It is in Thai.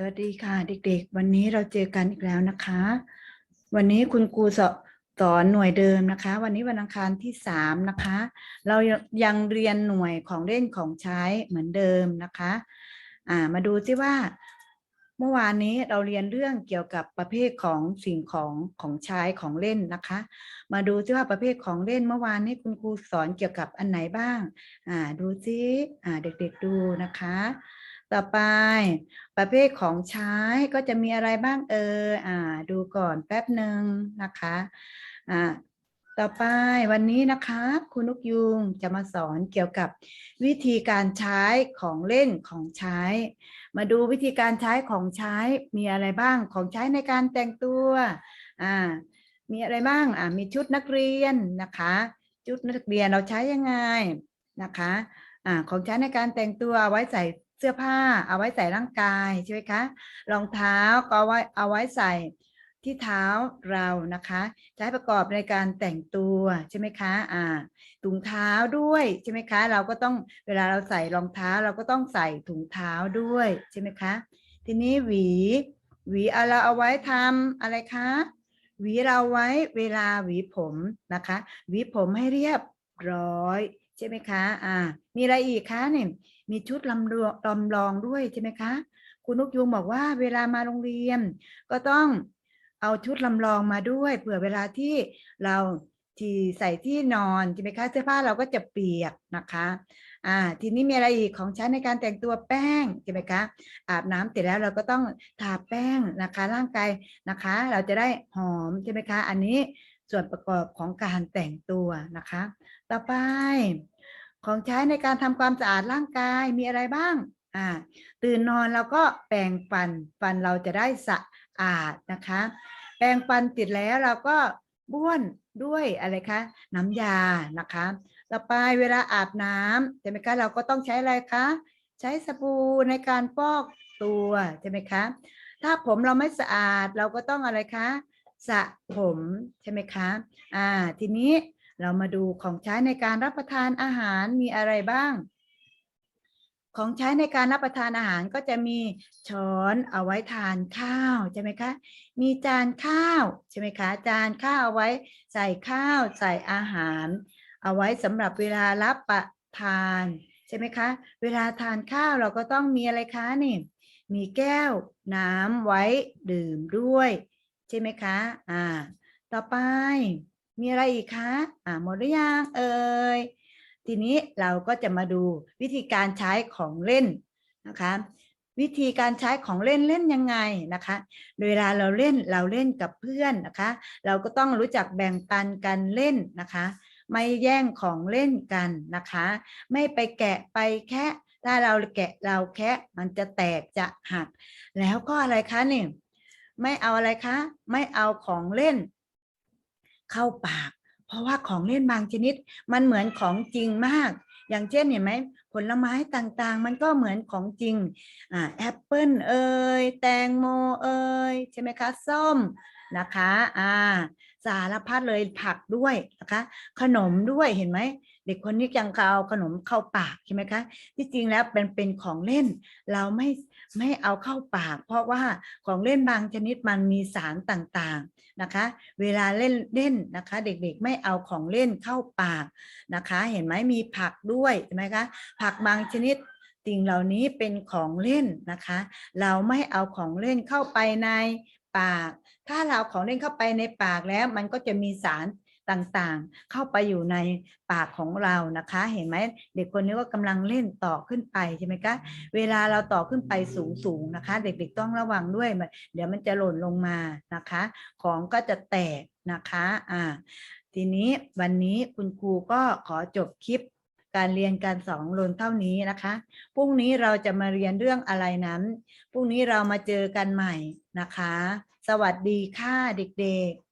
สวัสดีค่ะ เด็ก ๆ วันนี้เราเจอกันอีกแล้วนะคะ วันนี้คุณครูสอสอนหน่วยเดิมนะคะ วันนี้วันอังคารที่สามนะคะ เรายังเรียนหน่วยของเล่นของใช้เหมือนเดิมนะคะอ่ามาดูซิว่า เมื่อวานนี้เราเรียนเรื่องเกี่ยวกับประเภทของสิ่งของของใช้ของเล่นนะคะ มาดูซิว่าประเภทของเล่นเมื่อวานนี้คุณครูสอนเกี่ยวกับอันไหนบ้างอ่าดูซิอ่าเด็ก ๆดูนะคะ ต่อไป ประเภทของใช้ก็จะมีอะไรบ้างเอออ่า ดูก่อนแป๊บหนึ่งนะคะอ่าต่อไปวันนี้นะคะคุณนุกยุงจะมาสอนเกี่ยวกับวิธีการใช้ของเล่นของใช้ มาดูวิธีการใช้ของใช้มีอะไรบ้างของใช้ในการแต่งตัวอ่ามีอะไรบ้างอ่ามีชุดนักเรียนนะคะ ชุดนักเรียนเราใช้ยังไงนะคะอ่าของใช้ในการแต่งตัวไว้ใส่ เสื้อผ้าเอาไว้ใส่ร่างกายใช่ไหมคะรองเท้าก็เอาไว้เอาไว้ใส่ที่เท้าเรานะคะใช้ประกอบในการแต่งตัวใช่ไหมคะอ่าถุงเท้าด้วยใช่ไหมคะ เราก็ต้องเวลาเราใส่รองเท้าเราก็ต้องใส่ถุงเท้าด้วยใช่ไหมคะ ทีนี้หวี หวีเอาเราเอาไว้ทำอะไรคะหวีเราไว้เวลาหวีผมนะคะ หวีผมให้เรียบร้อยใช่ไหมคะ อ่า มีอะไรอีกคะเนี่ย มีชุดลำลองลำลองด้วยใช่ไหมคะ คุณนุกยุงบอกว่าเวลามาโรงเรียน ก็ต้องเอาชุดลำลองมาด้วยเผื่อเวลาที่เราที่ใส่ที่นอนใช่ไหมคะเสื้อผ้าเราก็จะเปียกนะคะอ่าทีนี้มีอะไรอีกของใช้ในการแต่งตัวแป้งใช่ไหมคะอาบน้ำเสร็จแล้วเราก็ต้องทาแป้งนะคะร่างกายนะคะ เราจะได้หอมใช่ไหมคะ อันนี้ส่วนประกอบของการแต่งตัวนะคะ ต่อไป ของใช้ในการทำความสะอาดร่างกายมีอะไรบ้าง อ่า ตื่นนอนเราก็แปรงฟัน ฟันเราจะได้สะอาดนะคะ แปรงฟันติดแล้วเราก็บ้วนด้วยอะไรคะน้ำยานะคะต่อไปเวลาอาบน้ำใช่ไหมคะเราก็ต้องใช้อะไรคะใช้สบู่ในการฟอกตัวใช่ไหมคะถ้าผมเราไม่สะอาดเราก็ต้องอะไรคะสระผมใช่ไหมคะอ่าทีนี้ เรามาดูของใช้ในการรับประทานอาหารมีอะไรบ้าง ของใช้ในการรับประทานอาหารก็จะมีช้อนเอาไว้ทานข้าวใช่ไหมคะ มีจานข้าวใช่ไหมคะ จานข้าวเอาไว้ใส่ข้าวใส่อาหาร เอาไว้สำหรับเวลารับประทานใช่ไหมคะ เวลาทานข้าวเราก็ต้องมีอะไรคะนี่ มีแก้วน้ำไว้ดื่มด้วย ใช่ไหมคะ อ่า ต่อไป มีอะไรอีกคะอ่าหมดหรือยังเอ่ยทีนี้เราก็จะมาดูวิธีการใช้ของเล่นนะคะ วิธีการใช้ของเล่นเล่นยังไงนะคะ เวลาเราเล่นเราเล่นกับเพื่อนนะคะ เราก็ต้องรู้จักแบ่งปันกันเล่นนะคะ ไม่แย่งของเล่นกันนะคะ ไม่ไปแกะไปแคะถ้าเราแกะเราแคะมันจะแตกจะหัก แล้วก็อะไรคะนี่ไม่เอาอะไรคะ ไม่เอาของเล่น เข้าปาก เพราะว่าของเล่นบางชนิด มันเหมือนของจริงมาก อย่างเช่นเห็นไหมผลไม้ต่างๆ มันก็เหมือนของจริงอ่าแอปเปิลเอ่ยแตงโมเอ่ยใช่ไหมคะส้มนะคะอ่าสารพัดเลยผักด้วยนะคะ ขนมด้วยเห็นไหม เด็กคนนี้ยังเอาขนมเข้าปากใช่ไหมคะที่จริงแล้วเป็นเป็นของเล่น เราไม่ไม่เอาเข้าปาก เพราะว่าของเล่นบางชนิดมันมีสารต่างๆนะคะ เวลาเล่นเล่นนะคะ เด็กๆไม่เอาของเล่นเข้าปากนะคะ เห็นไหมมีผักด้วยใช่ไหมคะผักบางชนิดสิ่งเหล่านี้เป็นของเล่นนะคะ เราไม่เอาของเล่นเข้าไปในปาก ถ้าเราของเล่นเข้าไปในปากแล้วมันก็จะมีสาร ต่างๆ เข้าไปอยู่ในปากของเรานะคะ เห็นไหมเด็กคนนี้ก็กำลังเล่นต่อขึ้นไปใช่ไหมคะเวลาเราต่อขึ้นไปสูงๆนะคะ เด็กๆต้องระวังด้วยเดี๋ยวมันจะหล่นลงมานะคะ ของก็จะแตกนะคะอ่าทีนี้วันนี้คุณครูก็ขอจบคลิปการเรียนการสอนลนเท่านี้นะคะ พรุ่งนี้เราจะมาเรียนเรื่องอะไรนั้น พรุ่งนี้เรามาเจอกันใหม่นะคะ สวัสดีค่ะเด็กๆ